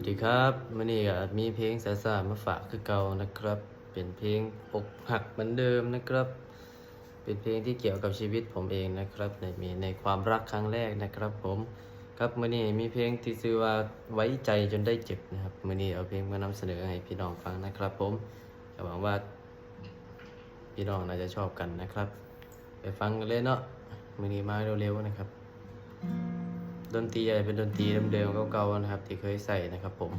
สวัสดีครับมื่อนี้ก็มีเพลงสาสามาฝากคือเก่านะครับ เป็นเพลงอกหักเหมือนเดิมนะครับ เป็นเพลงที่เกี่ยวกับชีวิตผมเองนะครับในมีในความรักครั้งแรกนะครับ ผมครับมื่อนี้มีเพลงที่ชื่อว่าไว้ใจจนได้เจ็บนะครับมื่อนี้เอาเพลงมานำเสนอให้พี่น้องฟังนะครับ ผมหวังว่า พี่น้องน่าจะชอบกันนะครับ ไปฟังกันเลยเนาะมื่อนี้มาเร็วๆนะครับ ดนตรีอะไรเป็นดนตรีเดิมๆเก่าๆนะครับ ที่เคยใส่นะครับ ผม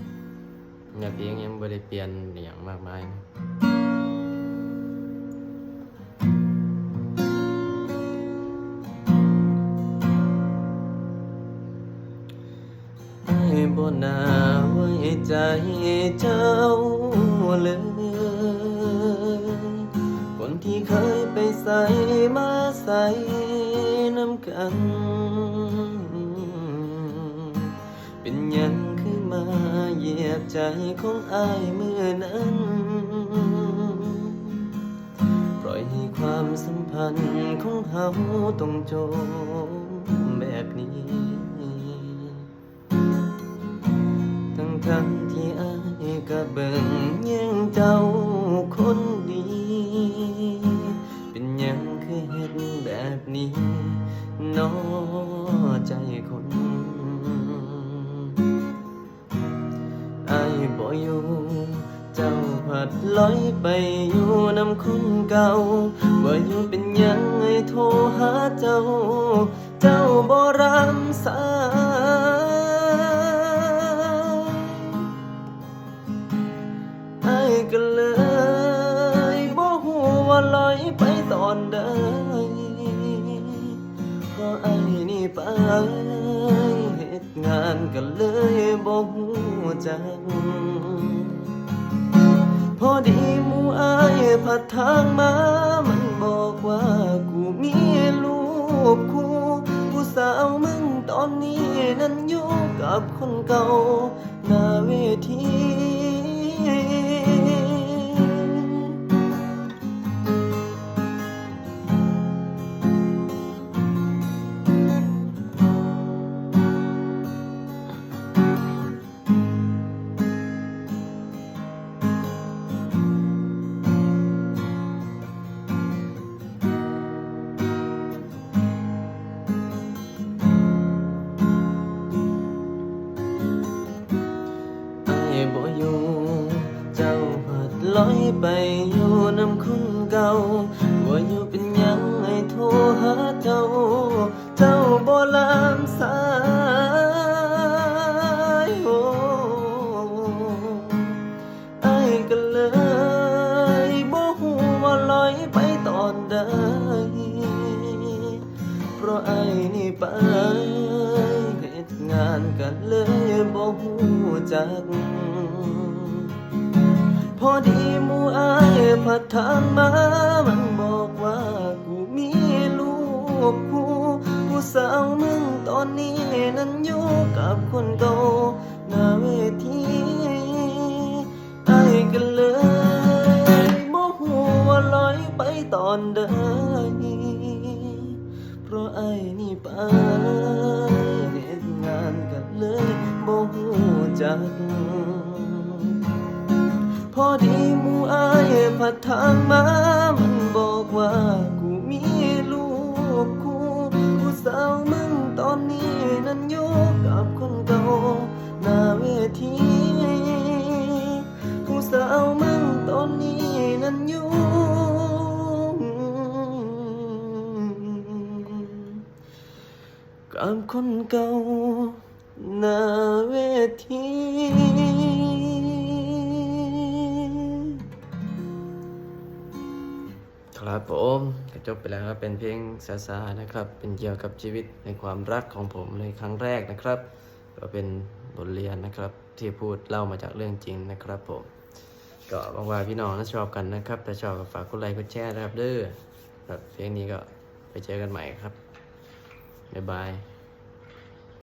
เนื้อเพลงยังไม่ได้เปลี่ยนอย่างมากมายนะให้บนนาไว้ใจเจ้าเลยคนที่เคยไปใส่มาใส่น้ำกัน ยังคือมาเหยียบใจของอายเมื่อนั้น ปล่อยให้ความสัมพันธ์ของเฮาต้องจมแบบนี้ ทั้งทั้ง อยู่ เจ้าผัดลอยไปอยู่นำคนเก่าบ่อยู่เป็นยังให้โทรหาเจ้า เจ้าบ่รับสายอายก็เลยบ่ฮู้ว่าลอยไปตอนใดเพราะไอ้นี่ไป เหตุงานก็เลยบ่ฮู้จักพอดีมู่อายผัดทางมา มันบอกว่ากูมีลูกคู่ผู้สาวมึงตอนนี้นั้นอยู่กับคนเก่าหน้าเวที ลอยไปอยู่น้ำคุ้นเก่าว่าอยู่เป็นยังไอ้โทรหาเจ้า เจ้าบ่ลามสายโอ้ไอ้ก็เลยบ่ฮู้ว่าลอยไปตอนใดเพราะไอ้นี่ไปเหตุงานกันเลยบ่ฮู้จัก พอดีมูอายผัดทางมามันบอกว่ากูมีลูกคู่ผู้สาวมึงตอนนี้นั้นอยู่กับคนเก่าหน้าเวทีไอ้ายก็เลยบ่ฮู้ว่าลอยไปตอนใดเพราะไอ้นี่ไปเหตุงานกันเลยบ่ฮู้จัก ทางมามันบอกว่ากูมีลูกคู่ผู้สาวมึงตอนนี้นั้นอยู่กับคนเก่าหน้าเวทีผู้สาวมึงตอนนี้นั้นอยู่กับคนเก่าหน้าเวที ครับผมก็จบไปแล้วครับเป็นเพลงซาซานะครับ เป็นเกี่ยวกับชีวิตในความรักของผมในครั้งแรกนะครับ ก็เป็นบทเรียนนะครับ ที่พูดเล่ามาจากเรื่องจริงนะครับผม ก็บางว่าพี่น้องน่าชอบกันนะครับถ้าชอบก็ฝากกดไลค์กดแชร์นะครับเด้อครับเพลงนี้ก็ไปเจอกันใหม่ครับบ๊ายบาย